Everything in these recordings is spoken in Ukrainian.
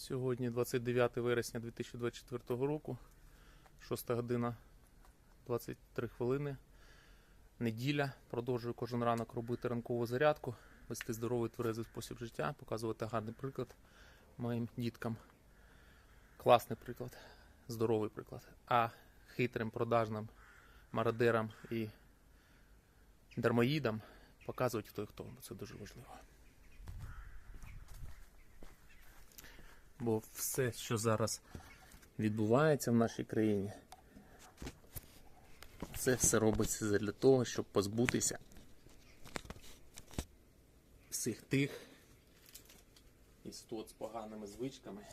Сьогодні 29 вересня 2024 року, 6 година 23 хвилини. Неділя. Продовжую кожен ранок робити ранкову зарядку, вести здоровий тверезий спосіб життя, показувати гарний приклад моїм діткам. Класний приклад, здоровий приклад. А хитрим продажним мародерам і дармоїдам показувати хто і хто, це дуже важливо. Бо все, що зараз відбувається в нашій країні, це все робиться для того, щоб позбутися всіх тих істот з поганими звичками,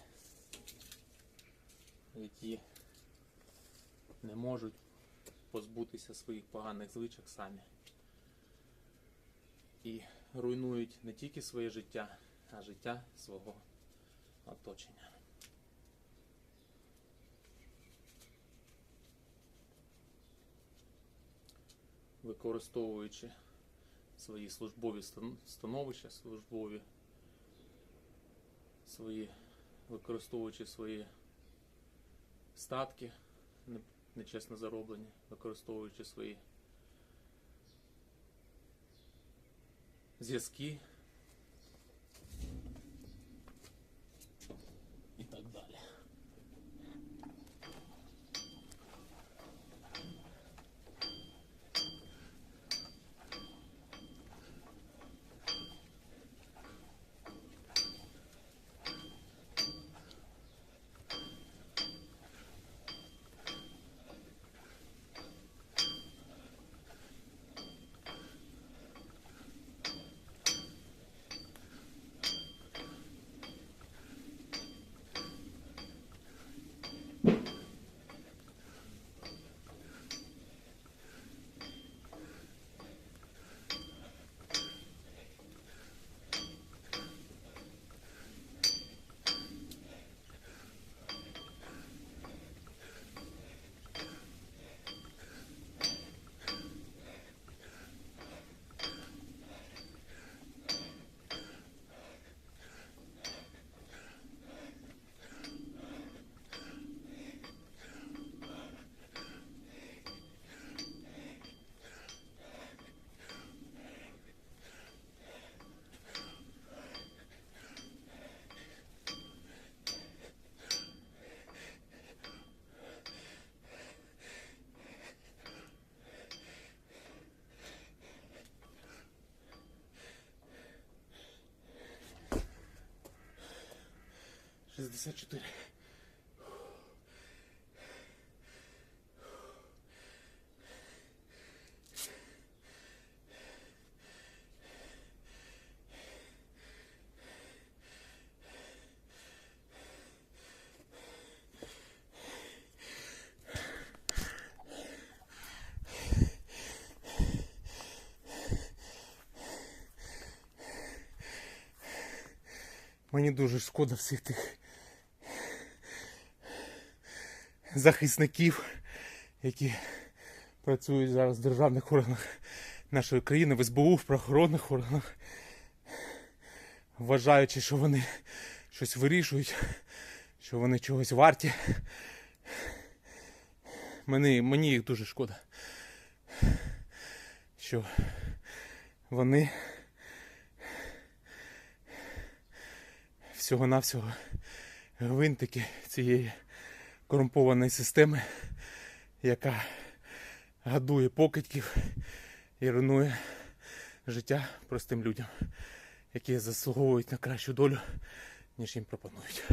які не можуть позбутися своїх поганих звичок самі. І руйнують не тільки своє життя, а життя свого оточення. Використовуючи свої службові становища, службові, свої, використовуючи свої статки нечесно зароблені, використовуючи свої зв'язки 64. Мені дуже шкода всіх тих захисників, які працюють зараз в державних органах нашої країни, в СБУ, в правоохоронних органах, вважаючи, що вони щось вирішують, що вони чогось варті. Мені, мені їх дуже шкода, що вони всього-навсього гвинтики цієї корумпованої системи, яка гадує покидьків і руйнує життя простим людям, які заслуговують на кращу долю, ніж їм пропонують.